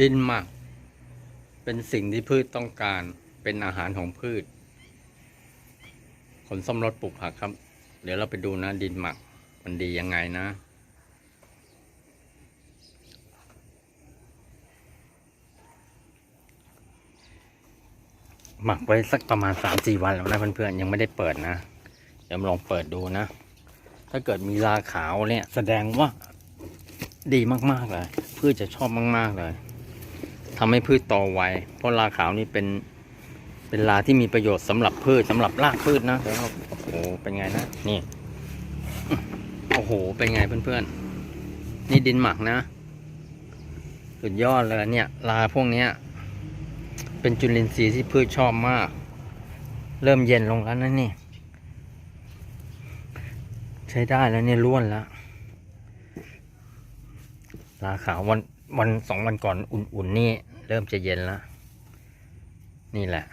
ดินหมัก เป็นสิ่งที่พืชต้องการเป็นอาหารของพืช ผลส้มรสปลูกผักครับ เดี๋ยวเราไปดูนะดินหมัก มันดียังไงนะ หมักไว้สักประมาณสามสี่วันแล้วนะเพื่อนๆยังไม่ได้เปิดนะ เดี๋ยวลองเปิดดูนะ ถ้าเกิดมีราขาวเนี่ย แสดงว่าดีมากๆเลยพืชจะชอบมาก ๆ เลย ทำให้พืชโตไวเพราะราขาวนี่เป็นเป็นราที่มีประโยชน์สำหรับพืชสำหรับรากพืชนะเดี๋ยวโอ้โหเป็นไงนะนี่โอ้โหเป็นไงเพื่อนๆ นี่ดินหมักนะสุดยอดเลยเนี่ยราพวกเนี้ย เป็นจุลินทรีย์ที่พืชชอบมาก เริ่มเย็นลงแล้วนะนี่ ใช้ได้แล้วเนี่ยล้วนแล้วลาขาววันวันสองวันก่อนอุ่นๆนี่ เริ่มจะเย็นแล้วนี่แหละ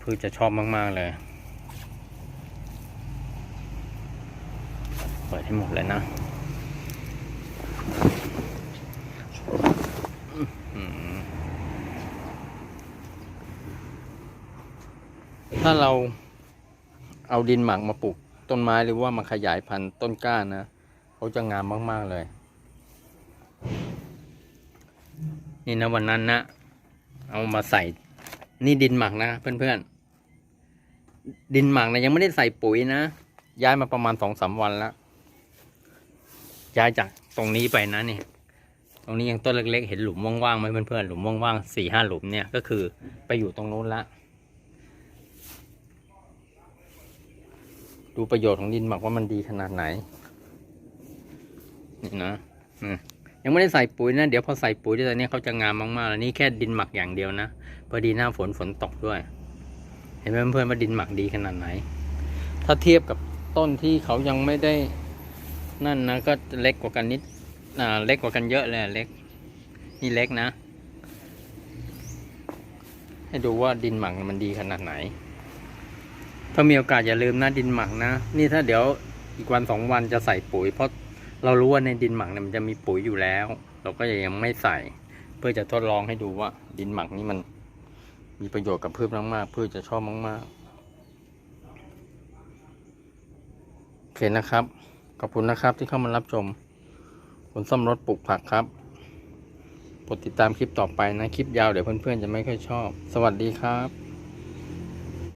พืชจะชอบมาก ๆ เลยเปิดให้หมดเลยนะถ้าเราเอาดินหมักมาปลูกต้นไม้หรือว่ามาขยายพันธุ์ต้นกล้านะเขาจะงามมาก ๆ เลย นี่นะวันนั้นนะ เอามาใส่ นี่ดินหมักนะเพื่อนๆ ดินหมักนะยังไม่ได้ใส่ปุ๋ยนะ ย้ายมาประมาณสองสามวันแล้ว ย้ายจากตรงนี้ไปนะนี่ตรงนี้ยังต้นเล็กๆ เห็นหลุมว่างๆไหมเพื่อนๆ หลุมว่างๆสี่ห้าหลุมเนี่ยก็คือไปอยู่ตรงนู้นละ ดูประโยชน์ของดินหมักว่ามันดีขนาดไหน นี่นะ อืม ยังไม่ได้ใส่ปุ๋ยนะ เดี๋ยวพอใส่ปุ๋ยตอนนี้เขาจะงามมากๆแล้วนี่แค่ดินหมักอย่างเดียวนะพอดีหน้าฝนฝนตกด้วย เห็นไหมเพื่อนๆว่าดินหมักดีขนาดไหน ถ้าเทียบกับต้นที่เขายังไม่ได้นั่นนะก็เล็กกว่ากันนิดอ่าเล็กกว่ากันเยอะเลยเล็ก นี่เล็กนะ ให้ดูว่าดินหมักมันดีขนาดไหน ถ้ามีโอกาสอย่าลืมนะดินหมักนะ นี่ถ้าเดี๋ยวอีกวันสองวันจะใส่ปุ๋ยเพราะ เรารู้ว่าในดินหมักเนี่ยมันจะมีปุ๋ยอยู่แล้ว เราก็ยังไม่ใส่ เพื่อจะทดลองให้ดูว่า ดินหมักนี่มัน มีประโยชน์กับพืชมากๆพืชจะชอบมากๆโอเคนะครับ ขอบคุณนะครับที่เข้ามารับชมผลส้มรสปลูกผักครับกดติดตามคลิปต่อไปนะ คลิปยาวเดี๋ยวเพื่อนๆจะไม่ค่อยชอบ สวัสดีครับ